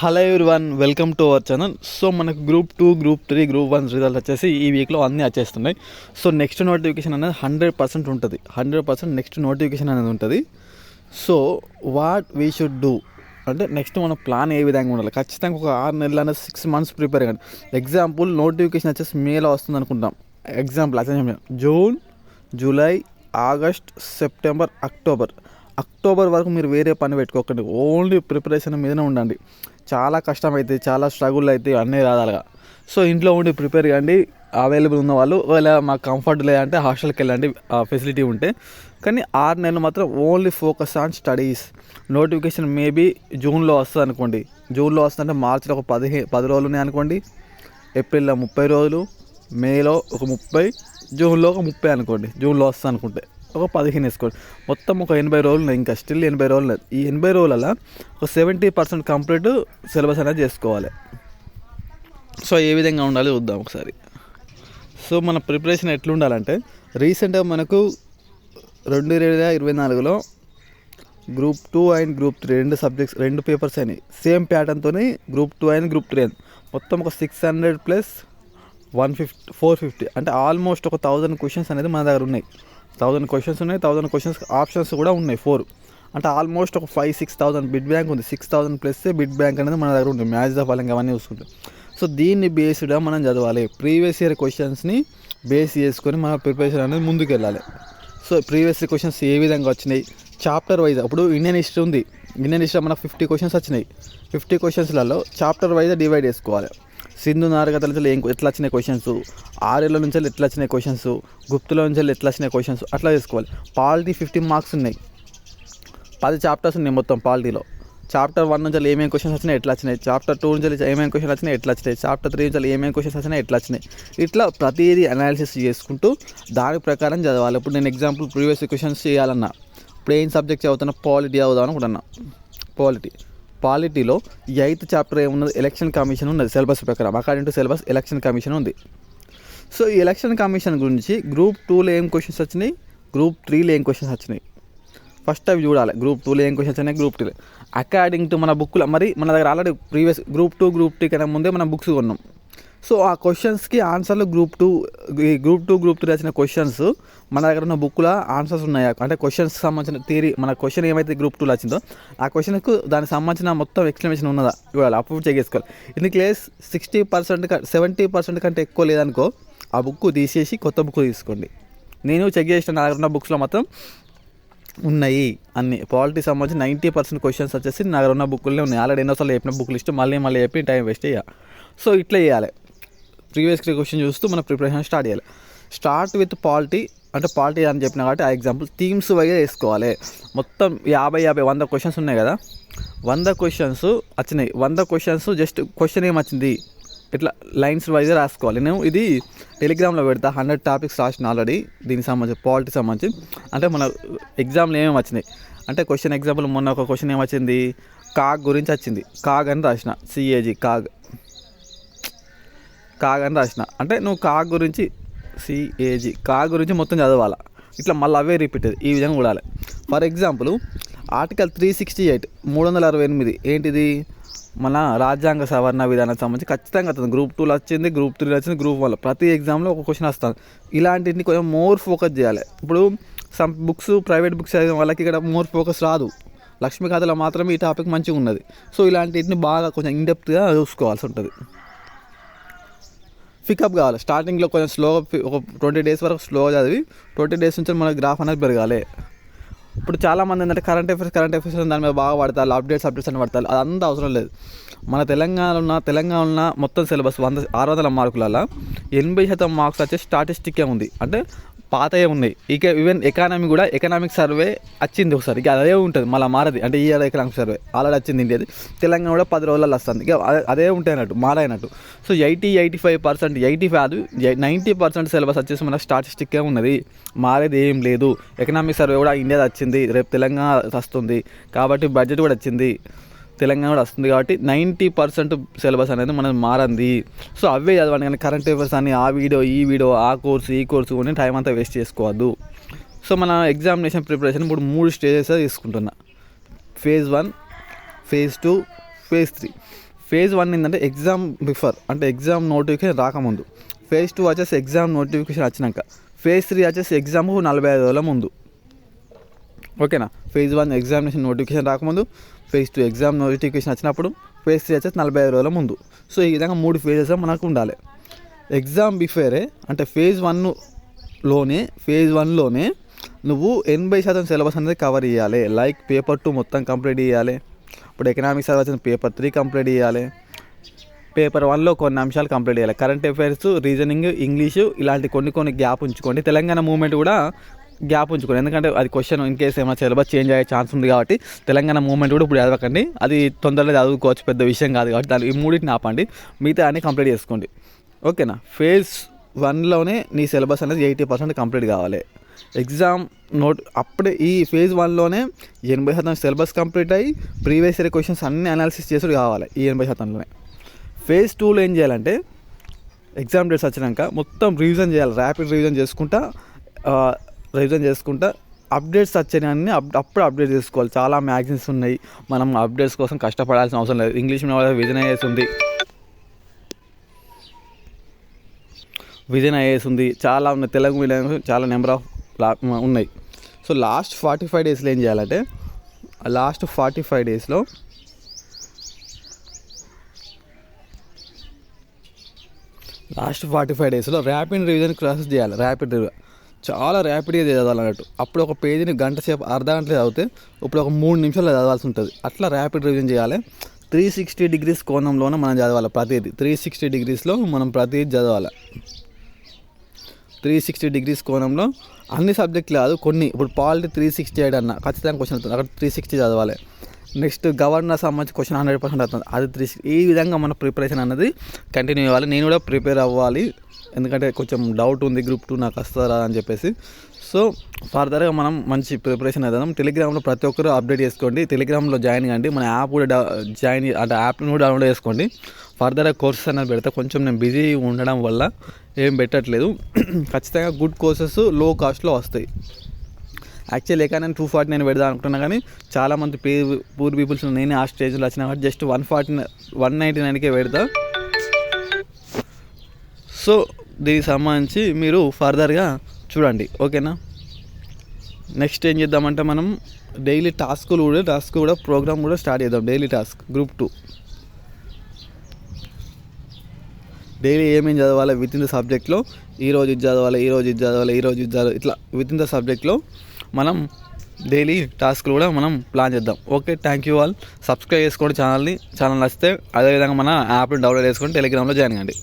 Hello one welcome to our channel. So మనకు group two group three group one result వచ్చేసి ఈ వీక్లో అన్నీ వచ్చేస్తున్నాయి. సో నెక్స్ట్ నోటిఫికేషన్ అనేది హండ్రెడ్ పర్సెంట్ ఉంటుంది. హండ్రెడ్ పర్సెంట్ నెక్స్ట్ నోటిఫికేషన్ అనేది ఉంటుంది. So what we should do అంటే నెక్స్ట్ మన ప్లాన్ ఏ విధంగా ఉండాలి? ఖచ్చితంగా ఒక ఆరు నెలలు అనేది సిక్స్ మంత్స్ ప్రిపేర్ కానీ ఎగ్జాంపుల్ నోటిఫికేషన్ వచ్చేసి మేలో వస్తుంది అనుకుంటాం. ఎగ్జాంపుల్ అదే June July August September October October వరకు మీరు వేరే పని పెట్టుకోకండి. ఓన్లీ ప్రిపరేషన్ మీదనే ఉండండి. చాలా కష్టం అవుతుంది చాలా స్ట్రగుల్ అవుతాయి అన్నీ రాదాలుగా. సో ఇంట్లో ఉండి ప్రిపేర్ కండి అవైలబుల్ ఉన్న వాళ్ళు ఒకవేళ మాకు కంఫర్ట్ లేదంటే హాస్టల్కి వెళ్ళండి ఫెసిలిటీ ఉంటే. కానీ ఆరు నెలలు మాత్రం only focus on studies notification maybe జూన్లో వస్తుంది అనుకోండి. జూన్లో వస్తుందంటే మార్చిలో ఒక పదిహే పది రోజులు ఉన్నాయి అనుకోండి. ఏప్రిల్లో ముప్పై రోజులు మేలో ఒక ముప్పై జూన్లో ఒక ముప్పై అనుకోండి. జూన్లో వస్తుంది అనుకుంటే. ఒక పదిహేను వేసుకోండి. మొత్తం ఒక ఎనభై రోజులు ఉన్నాయి. ఇంకా స్టిల్ ఎనభై రోజులు ఈ ఎనభై రోజులలో ఒక సెవెంటీ పర్సెంట్ కంప్లీట్ సిలబస్ అనేది చేసుకోవాలి. సో ఏ విధంగా ఉండాలి చూద్దాం ఒకసారి. సో మన ప్రిపరేషన్ ఎట్లుండాలంటే రీసెంట్గా మనకు రెండు వేల ఇరవై నాలుగులో group two and group three రెండు సబ్జెక్ట్స్ రెండు పేపర్స్ అయినాయి. Same ప్యాటర్న్తో group two and group three అని మొత్తం ఒక six hundred plus one fifty four fifty. అంటే ఆల్మోస్ట్ ఒక థౌజండ్ క్వశ్చన్స్ అనేది మన దగ్గర ఉన్నాయి. థౌజండ్ క్వశ్చన్స్ ఉన్నాయి థౌజండ్ క్వశ్చన్స్ ఆప్షన్స్ కూడా ఉన్నాయి ఫోర్. అంటే ఆల్మోస్ట్ ఒక five six thousand bit bank ఉంది. Six thousand plus bit bank అనేది మన దగ్గర ఉంది మ్యాచ్ ద ఫాలోయింగ్ అవన్నీ చూసుకుంటే. సో దీన్ని బేస్డ్గా మనం చదవాలి. ప్రీవియస్ ఇయర్ క్వశ్చన్స్ని బేస్ చేసుకొని మన ప్రిపరేషన్ అనేది ముందుకు వెళ్ళాలి సో ప్రీవియస్ క్వశ్చన్స్ ఏ విధంగా వచ్చినాయి? చాప్టర్ వైజ్ అప్పుడు ఇండియన్ హిస్టరీ ఉంది. ఇండియన్ హిస్టరీ మనకు ఫిఫ్టీ క్వశ్చన్స్ వచ్చినాయి. ఫిఫ్టీ క్వశ్చన్స్లలో చాప్టర్ వైజ్ డివైడ్ చేసుకోవాలి. సింధు నారగతలు ఏం ఎట్లా వచ్చినాయి క్వశ్చన్స్ ఆర్ఏలో నుంచి ఎట్లా వచ్చినాయి క్వశ్చన్స్ గుప్తులో నుంచి ఎట్లా వచ్చినాయి క్వశ్చన్స్ అట్లా చేసుకోవాలి. పాలిటీ ఫిఫ్టీన్ మార్క్స్ ఉన్నాయి. పది చాప్టర్స్ ఉన్నాయి మొత్తం పాలిటీలో చాప్టర్ వన్ నుంచి ఏమేమి క్వశ్చన్స్ వచ్చినాయి ఎట్లా వచ్చినాయి? చాప్టర్ టూ నుంచి ఏమేమి క్వశ్చన్స్ వచ్చినాయి ఎట్లా వచ్చినాయి? చాప్టర్ త్రీ నుంచి ఏమేమి క్వశ్చన్స్ వచ్చినాయి ఎట్లా వచ్చినాయి? ఇట్లా ప్రతిదీ అనాలిసిస్ చేసుకుంటూ దాని ప్రకారం చదవాలి. ఇప్పుడు నేను ఎగ్జాంపుల్ ప్రీవియస్ క్వశ్చన్స్ చేయాలన్నా. ఇప్పుడు ఏం సబ్జెక్ట్ చదువుతున్నా పాలిటీ చదువుదాం అనుకుంటున్నా. పాలిటీ పాలిటీలో ఎయిత్ చాప్టర్ ఏమున్నది? ఎలక్షన్ కమిషన్ ఉన్నది సిలబస్ ప్రకారం. According to syllabus election commission ఉంది. సో ఈ ఎలక్షన్ కమిషన్ గురించి గ్రూప్ టూలో ఏం క్వశ్చన్స్ వచ్చినాయి? గ్రూప్ త్రీలో ఏం క్వశ్చన్స్ వచ్చినాయి? ఫస్ట్ అవి చూడాలి. గ్రూప్ టూలో ఏం క్వశ్చన్స్ వచ్చినాయి గ్రూప్ టూలో అకార్డింగ్ టు మన బుక్లో మరి మన దగ్గర already previous group two group three కన్నా ముందే మనం బుక్స్ కొన్నాం. సో ఆ క్వశ్చన్స్కి ఆన్సర్లు group two group two group three వచ్చిన క్వశ్చన్స్ మన దగ్గర ఉన్న బుక్లో ఆన్సర్స్ ఉన్నాయా? అంటే క్వశ్చన్స్కి సంబంధించిన థియరీ మన క్వశ్చన్ ఏమైతే గ్రూప్ టూలో వచ్చిందో ఆ క్వశ్చన్కు దానికి సంబంధించిన మొత్తం ఎక్స్ప్లెనేషన్ ఉన్నదా? ఇవాళ అప్పుడు చెక్ చేసుకోవాలి in case sixty percent seventy percent కంటే ఎక్కువ లేదనుకో ఆ బుక్ తీసేసి కొత్త బుక్ తీసుకోండి. నేను చెక్ చేసిన నా దగ్గర ఉన్న బుక్స్లో మొత్తం ఉన్నాయి అన్ని. పాలిటీ సంబంధించి నైంటీ పర్సెంట్ క్వశ్చన్స్ వచ్చేసి నా దగ్గర ఉన్న బుక్లనే ఉన్నాయి. ఆల్రెడీ ఎన్నోసార్లు చెప్పిన బుక్ లిస్ట్ మళ్ళీ మళ్ళీ చెప్పి టైం వేస్ట్ చేయాలి సో ఇట్లా చేయాలి. ప్రీవియస్ క్వశ్చన్ చూస్తూ మనం ప్రిపరేషన్ స్టార్ట్ చేయాలి. స్టార్ట్ విత్ పాలిటీ అంటే పాలిటీ అని చెప్పిన కాబట్టి ఆ ఎగ్జాంపుల్ థీమ్స్ వైజ్ వేసుకోవాలి. మొత్తం యాభై యాభై వంద క్వశ్చన్స్ ఉన్నాయి కదా? వంద క్వశ్చన్స్ వచ్చినాయి. వంద క్వశ్చన్స్ జస్ట్ క్వశ్చన్ ఏమొచ్చింది ఇట్లా లైన్స్ వైజ్ రాసుకోవాలి. నేను ఇది టెలిగ్రామ్లో పెడతా. హండ్రెడ్ టాపిక్స్ రాసిన ఆల్రెడీ దీనికి సంబంధించి పాలిటీ సంబంధించి. అంటే మన ఎగ్జామ్లో ఏమేమి వచ్చినాయి? అంటే క్వశ్చన్ ఎగ్జాంపుల్ మొన్న ఒక క్వశ్చన్ ఏమొచ్చింది కాగ్ గురించి వచ్చింది. కాగ్ అని రాసిన. CAG CAG. కాగ్ అని రాసిన. అంటే నువ్వు కాగ్ గురించి సిఏజీ కాగ్ గురించి మొత్తం చదవాలా. ఇట్లా మళ్ళీ అవే రిపీట్ ఈ విధంగా చూడాలి for example article three sixty eight మూడు వందల అరవై ఎనిమిది ఏంటిది? మన రాజ్యాంగ సవరణ విధానానికి సంబంధించి ఖచ్చితంగా వస్తుంది. గ్రూప్ టూలో వచ్చింది గ్రూప్ త్రీలో వచ్చింది గ్రూప్ వన్లో ప్రతి ఎగ్జామ్లో ఒక క్వశ్చన్ వస్తుంది. ఇలాంటిని కొంచెం మోర్ ఫోకస్ చేయాలి. ఇప్పుడు సమ్ బుక్స్ ప్రైవేట్ బుక్స్ చదివిన వాళ్ళకి ఇక్కడ మోర్ ఫోకస్ రాదు. లక్ష్మీ కథలో మాత్రమే ఈ టాపిక్ మంచిగా ఉన్నది. సో ఇలాంటిని బాగా కొంచెం ఇన్డెప్త్గా చూసుకోవాల్సి ఉంటుంది. పికప్ కావాలి. స్టార్టింగ్లో కొంచెం స్లో ఒక ట్వంటీ డేస్ వరకు స్లోగా చదివి ట్వంటీ డేస్ నుంచి మన గ్రాఫ్ అనేది పెరగాలి. ఇప్పుడు చాలామంది ఏంటంటే కరెంట్ అఫేర్స్ కరెంట్ అఫేర్స్ దాని మీద బాగా పడతారు అప్డేట్స్ అప్డేట్స్ అని పడతారు అదంతా అవసరం లేదు. మన తెలంగాణలో ఉన్న తెలంగాణ ఉన్న మొత్తం సిలబస్ వంద ఆరు వందల మార్కులలో ఎనభై శాతం మార్క్స్ వచ్చే స్టాటిస్టిక్కే ఉంది. అంటే పాతయే ఉన్నాయి. ఇక ఈవెన్ ఎకానమీ కూడా ఎకనామిక్ సర్వే వచ్చింది ఒకసారి. ఇక అదే ఉంటుంది మళ్ళీ మారది. అంటే ఈ ఏడాది ఎకనామిక్ సర్వే ఆల్రెడీ వచ్చింది ఇండియాది. తెలంగాణ కూడా పది రోజులలో వస్తుంది. ఇక అదే- అదే ఉంటాయి అన్నట్టు మారైనట్టు so eighty eighty five percent eighty five ninety percent syllabus వచ్చేసి మన స్టాటిస్టిక్కే ఉన్నది. మారేది ఏం లేదు. ఎకనామిక్ సర్వే కూడా ఇండియా వచ్చింది. రేపు తెలంగాణ వస్తుంది. కాబట్టి బడ్జెట్ కూడా వచ్చింది. తెలంగాణ కూడా వస్తుంది కాబట్టి నైంటీ పర్సెంట్ సిలబస్ అనేది మనం మారంది. సో అవే చదవండి కానీ కరెంట్ అఫేర్స్ అని ఆ వీడియో ఈ వీడియో ఆ కోర్సు ఈ కోర్సు కొని టైం అంతా వేస్ట్ చేసుకోవద్దు. సో మన ఎగ్జామినేషన్ ప్రిపరేషన్ ఇప్పుడు మూడు స్టేజెస్ తీసుకుంటున్నా. Phase one phase two phase three phase one ఏంటంటే ఎగ్జామ్ బిఫోర్ అంటే ఎగ్జామ్ నోటిఫికేషన్ రాకముందు. ఫేజ్ టూ వచ్చేసి ఎగ్జామ్ నోటిఫికేషన్ వచ్చినాక. ఫేజ్ త్రీ వచ్చేసి ఎగ్జామ్ నలభై ఐదు రోజుల ముందు. ఓకేనా ఫేజ్ వన్ ఎగ్జామినేషన్ నోటిఫికేషన్ రాకముందు. ఫేజ్ టూ ఎగ్జామ్ నోటిఫికేషన్ వచ్చినప్పుడు ఫేజ్ త్రీ వచ్చేసి నలభై ఐదు రోజుల ముందు. సో ఈ విధంగా మూడు ఫేజెస్ మనకు ఉండాలి. ఎగ్జామ్ బిఫేరే అంటే ఫేజ్ వన్లోనే ఫేజ్ వన్లోనే నువ్వు ఎనభై శాతం సిలబస్ అనేది కవర్ చేయాలి. లైక్ పేపర్ టూ మొత్తం కంప్లీట్ చేయాలి. ఇప్పుడు ఎకనామిక్స్ వచ్చిన పేపర్ త్రీ కంప్లీట్ చేయాలి. పేపర్ వన్లో కొన్ని అంశాలు కంప్లీట్ చేయాలి. కరెంట్ అఫైర్స్ రీజనింగ్ ఇంగ్లీషు ఇలాంటి కొన్ని కొన్ని గ్యాప్ ఉంచుకోండి. తెలంగాణ మూమెంట్ కూడా గ్యాప్ ఉంచుకోండి. ఎందుకంటే అది క్వశ్చన్ ఇన్ కేసు ఏమైనా సిలబస్ చేంజ్ అయ్యే ఛాన్స్ ఉంది కాబట్టి తెలంగాణ మూమెంట్ కూడా ఇప్పుడు చదవకండి. అది తొందరలో చదువుకోవచ్చు పెద్ద విషయం కాదు కాబట్టి దాని ఈ మూడింటిని ఆపండి. మిగతా అన్ని కంప్లీట్ చేసుకోండి. ఓకేనా ఫేజ్ వన్లోనే నీ సిలబస్ అనేది ఎయిటీ పర్సెంట్ కంప్లీట్ కావాలి. ఎగ్జామ్ నోట్ అప్పుడే ఈ ఫేజ్ వన్లోనే ఎనభై శాతం సిలబస్ కంప్లీట్ అయ్యి ప్రీవియస్ ఇయర్ క్వశ్చన్స్ అన్ని అనాలిసిస్ చేసుడు కావాలి ఈ ఎనభై శాతంలోనే. ఫేజ్ టూలో ఏం చేయాలంటే ఎగ్జామ్ డేట్స్ వచ్చినాక మొత్తం రివిజన్ చేయాలి ర్యాపిడ్ రివిజన్ చేసుకుంటా రివిజన్ చేసుకుంటా అప్డేట్స్ వచ్చేదాన్ని అప్ అప్పుడు అప్డేట్ చేసుకోవాలి. చాలా మ్యాగజైన్స్ ఉన్నాయి. మనం అప్డేట్స్ కోసం కష్టపడాల్సిన అవసరం లేదు. ఇంగ్లీష్ మీడియం విజన్ ఐఏఎస్ ఉంది. విజన్ ఐఏఎస్ ఉంది. చాలా ఉన్నాయి. తెలుగు మీడియం చాలా నెంబర్ ఆఫ్ ఉన్నాయి. సో లాస్ట్ ఫార్టీ ఫైవ్ డేస్లో ఏం చేయాలంటే లాస్ట్ ఫార్టీ ఫైవ్ డేస్లో లాస్ట్ ఫార్టీ ఫైవ్ డేస్లో ర్యాపిడ్ రివిజన్ క్లాసెస్ చేయాలి. ర్యాపిడ్ రివిజన్ చాలా ర్యాపిడ్గా చదవాలన్నట్టు. అప్పుడు ఒక పేజీని గంట సేపు అర్ధ గంటలో చదివితే ఇప్పుడు ఒక మూడు నిమిషాలు చదవాల్సి ఉంటుంది. అట్లా ర్యాపిడ్ రివిజన్ చేయాలి. త్రీ సిక్స్టీ డిగ్రీస్ కోణంలోనే మనం చదవాలి ప్రతిదీ. త్రీ సిక్స్టీ డిగ్రీస్లో మనం ప్రతిదీ చదవాలి. త్రీ సిక్స్టీ డిగ్రీస్ కోణంలో అన్ని సబ్జెక్టులు కాదు కొన్ని. ఇప్పుడు పాలిటీ త్రీ సిక్స్టీ ఎయిట్ అన్న ఖచ్చితంగా క్వశ్చన్ అవుతుంది అక్కడ త్రీ సిక్స్టీ చదవాలి. నెక్స్ట్ గవర్నర్ సంబంధించి క్వశ్చన్ హండ్రెడ్ పర్సెంట్ అవుతుంది. అది త్రీ ఈ విధంగా మన ప్రిపరేషన్ అనేది కంటిన్యూ అవ్వాలి. నేను కూడా ప్రిపేర్ అవ్వాలి. ఎందుకంటే కొంచెం డౌట్ ఉంది గ్రూప్ టూ నాకు వస్తారా అని చెప్పేసి. సో ఫర్దర్గా మనం మంచి ప్రిపరేషన్ అవుతాం టెలిగ్రామ్లో ప్రతి ఒక్కరు అప్డేట్ చేసుకోండి. టెలిగ్రామ్లో జాయిన్ కండి. మన యాప్ కూడా జాయిన్ అంటే యాప్ని కూడా డౌన్లోడ్ చేసుకోండి. ఫర్దర్గా కోర్సెస్ అనేది పెడతా. కొంచెం నేను బిజీ ఉండడం వల్ల ఏం పెట్టట్లేదు. ఖచ్చితంగా గుడ్ కోర్సెస్లో కాస్ట్లో వస్తాయి. యాక్చువల్ ఎక్కడ నేను టూ ఫార్టీ నేను పెడదాం అనుకున్నా కానీ చాలామంది పే పూర్ పీపుల్స్ నేనే ఆ స్టేజ్లో వచ్చిన కాబట్టి just one forty one ninety నైన్కే పెడతా. సో దీనికి సంబంధించి మీరు ఫర్దర్గా చూడండి ఓకేనా? నెక్స్ట్ ఏం చేద్దామంటే మనం డైలీ టాస్కులు కూడా టాస్క్ కూడా ప్రోగ్రామ్ కూడా స్టార్ట్ చేద్దాం daily task group two daily ఏమేమి చదవాలి విత్ ఇన్ ద సబ్జెక్ట్లో ఈరోజు ఇది చదవాలి ఈరోజు ఇది చదవాలి ఈ రోజు ఇది చదవాలి ఇట్లా విత్ ఇన్ ద సబ్జెక్ట్లో మనం డైలీ టాస్క్లు కూడా మనం ప్లాన్ చేద్దాం. Okay thank you all subscribe చేసుకోండి ఛానల్ని ఛానల్ నచ్చితే అదేవిధంగా మన యాప్ని డౌన్లోడ్ చేసుకొని టెలిగ్రామ్లో జాయిన్ కండి